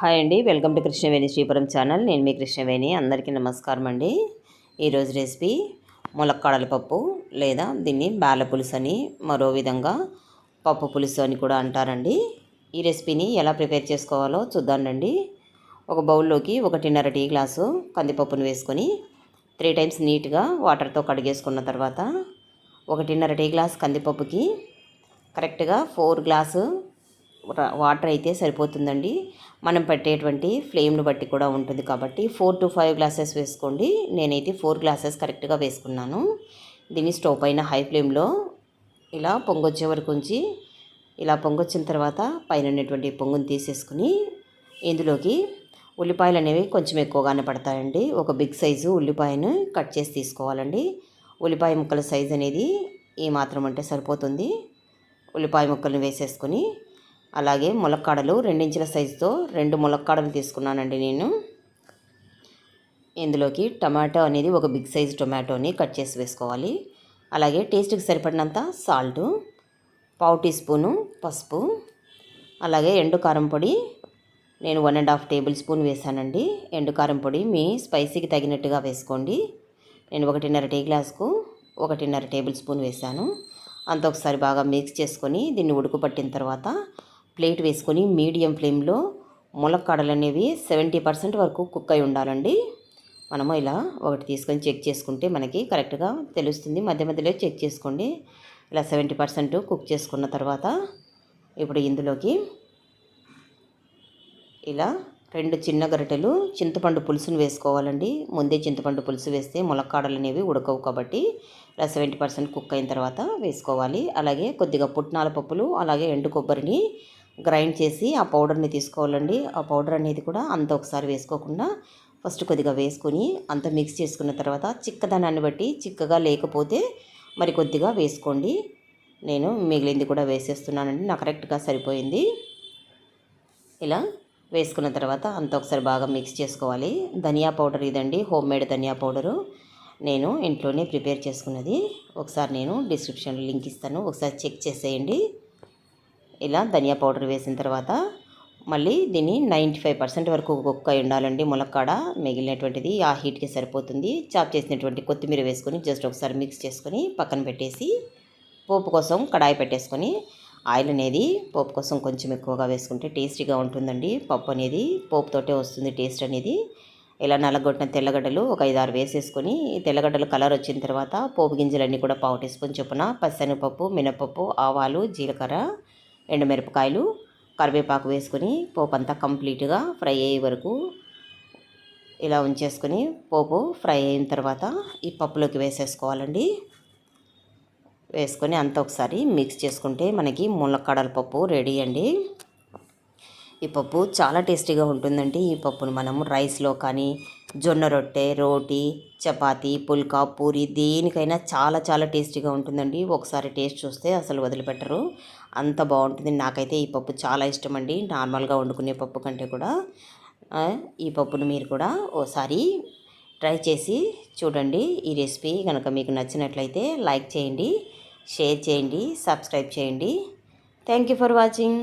Hi అండి. Welcome to Krishnaveni Sripuram channel. నేను మీ కృష్ణవేణి. అందరికీ నమస్కారం అండి. ఈరోజు రెసిపీ ములక్కాడల పప్పు లేదా దీన్ని బాల పులుసు అని మరో విధంగా పప్పు పులుసు అని కూడా అంటారండి. ఈ రెసిపీని ఎలా ప్రిపేర్ చేసుకోవాలో చూద్దానండి ఒక బౌల్లోకి ఒకటిన్నర టీ గ్లాసు కందిపప్పును వేసుకొని త్రీ టైమ్స్ నీట్గా వాటర్తో కడిగేసుకున్న తర్వాత ఒకటిన్నర టీ గ్లాస్ కందిపప్పుకి కరెక్ట్గా ఫోర్ గ్లాసు వాటర్ అయితే సరిపోతుందండి. మనం పెట్టేటువంటి ఫ్లేమ్ను బట్టి కూడా ఉంటుంది కాబట్టి ఫోర్ టు ఫైవ్ గ్లాసెస్ వేసుకోండి. నేనైతే ఫోర్ గ్లాసెస్ కరెక్ట్గా వేసుకున్నాను. దీన్ని స్టవ్ పైన హై ఫ్లేమ్లో ఇలా పొంగొచ్చే వరకు ఉంచి ఇలా పొంగొచ్చిన తర్వాత పైన ఉన్నటువంటి పొంగుని తీసేసుకుని ఇందులోకి ఉల్లిపాయలు అనేవి కొంచెం ఎక్కువగానే పడతాయండి. ఒక బిగ్ సైజు ఉల్లిపాయను కట్ చేసి తీసుకోవాలండి. ఉల్లిపాయ ముక్కల సైజ్ అనేది ఏ మాత్రం అంటే సరిపోతుంది. ఉల్లిపాయ ముక్కలను వేసేసుకొని అలాగే ములక్కాడలు రెండించుల సైజుతో రెండు ములక్కాడలు తీసుకున్నానండి నేను. ఇందులోకి టమాటో అనేది ఒక బిగ్ సైజ్ టొమాటోని కట్ చేసి వేసుకోవాలి. అలాగే టేస్ట్కి సరిపడినంత సాల్టు పావు టీ స్పూను పసుపు అలాగే ఎండు కారం పొడి నేను one and half tablespoon వేసానండి ఎండు కారం పొడి మీ స్పైసీకి తగినట్టుగా వేసుకోండి. నేను ఒకటిన్నర టీ గ్లాస్కు ఒకటిన్నర టేబుల్ స్పూన్ వేశాను. అంత ఒకసారి బాగా మిక్స్ చేసుకొని దీన్ని ఉడుకు పట్టిన తర్వాత ప్లేట్ వేసుకొని మీడియం ఫ్లేమ్లో ములక్కాడలు అనేవి సెవెంటీ పర్సెంట్ వరకు కుక్ అయి ఉండాలండి. మనము ఇలా ఒకటి తీసుకొని చెక్ చేసుకుంటే మనకి కరెక్ట్గా తెలుస్తుంది. మధ్య మధ్యలో చెక్ చేసుకోండి. ఇలా సెవెంటీ పర్సెంట్ కుక్ చేసుకున్న తర్వాత ఇప్పుడు ఇందులోకి ఇలా రెండు చిన్న గరిటెలు చింతపండు పులుసును వేసుకోవాలండి. ముందే చింతపండు పులుసు వేస్తే ములక్కాడలు అనేవి ఉడకవు కాబట్టి ఇలా సెవెంటీ పర్సెంట్ కుక్ అయిన తర్వాత వేసుకోవాలి. అలాగే కొద్దిగా పుట్నాల పప్పులు అలాగే ఎండు కొబ్బరిని గ్రైండ్ చేసి ఆ పౌడర్ని తీసుకోవాలండి. ఆ పౌడర్ అనేది కూడా అంత ఒకసారి వేసుకోకుండా ఫస్ట్ కొద్దిగా వేసుకొని అంత మిక్స్ చేసుకున్న తర్వాత చిక్కదనాన్ని బట్టి చిక్కగా లేకపోతే మరి కొద్దిగా వేసుకోండి. నేను మిగిలింది కూడా వేసేస్తున్నానండి. నాకు కరెక్ట్గా సరిపోయింది. ఇలా వేసుకున్న తర్వాత అంత ఒకసారి బాగా మిక్స్ చేసుకోవాలి. ధనియా పౌడర్ ఇదండి. Home made dhania powder. నేను ఇంట్లోనే ప్రిపేర్ చేసుకున్నది. ఒకసారి నేను డిస్క్రిప్షన్లో లింక్ ఇస్తాను. ఒకసారి చెక్ చేసేయండి. ఇలా ధనియా పౌడర్ వేసిన తర్వాత మళ్ళీ దీన్ని నైంటీ ఫైవ్ పర్సెంట్ వరకు కుక్ అయి ఉండాలండి. ములక్కాడ మిగిలినటువంటిది ఆ హీట్కి సరిపోతుంది. చాప్ చేసినటువంటి కొత్తిమీర వేసుకొని జస్ట్ ఒకసారి మిక్స్ చేసుకొని పక్కన పెట్టేసి పోపు కోసం కడాయి పెట్టేసుకొని ఆయిల్ అనేది పోపు కోసం కొంచెం ఎక్కువగా వేసుకుంటే టేస్టీగా ఉంటుందండి. పప్పు అనేది పోపుతోటే వస్తుంది టేస్ట్ అనేది. ఇలా నల్లగొట్టిన తెల్లగడ్డలు ఒక ఐదు ఆరు వేసేసుకొని తెల్లగడ్డలు కలర్ వచ్చిన తర్వాత పోపు గింజలన్నీ కూడా పావు టీ స్పూన్ చొప్పున పచ్చనిపప్పు మినపప్పు ఆవాలు జీలకర్ర ఎండుమిరపకాయలు కరివేపాకు వేసుకొని పోపు అంతా కంప్లీట్గా ఫ్రై అయ్యే వరకు ఇలా ఉంచేసుకొని పోపు ఫ్రై అయిన తర్వాత ఈ పప్పులోకి వేసేసుకోవాలండి. వేసుకొని అంతా ఒకసారి మిక్స్ చేసుకుంటే మనకి ములక్కడల పప్పు రెడీ అండి. ఈ పప్పు చాలా టేస్టీగా ఉంటుందండి. ఈ పప్పును మనము రైస్లో కానీ జొన్న రొట్టె రోటీ చపాతి పుల్కా పూరి దేనికైనా చాలా చాలా టేస్టీగా ఉంటుందండి. ఒకసారి టేస్ట్ చూస్తే అసలు వదిలిపెట్టరు. అంత బాగుంటుంది. నాకైతే ఈ పప్పు చాలా ఇష్టం అండి నార్మల్గా వండుకునే పప్పు కంటే కూడా. ఈ పప్పును మీరు కూడా ఓసారి ట్రై చేసి చూడండి. ఈ రెసిపీ కనుక మీకు నచ్చినట్లయితే లైక్ చేయండి షేర్ చేయండి సబ్స్క్రైబ్ చేయండి. Thank you for watching.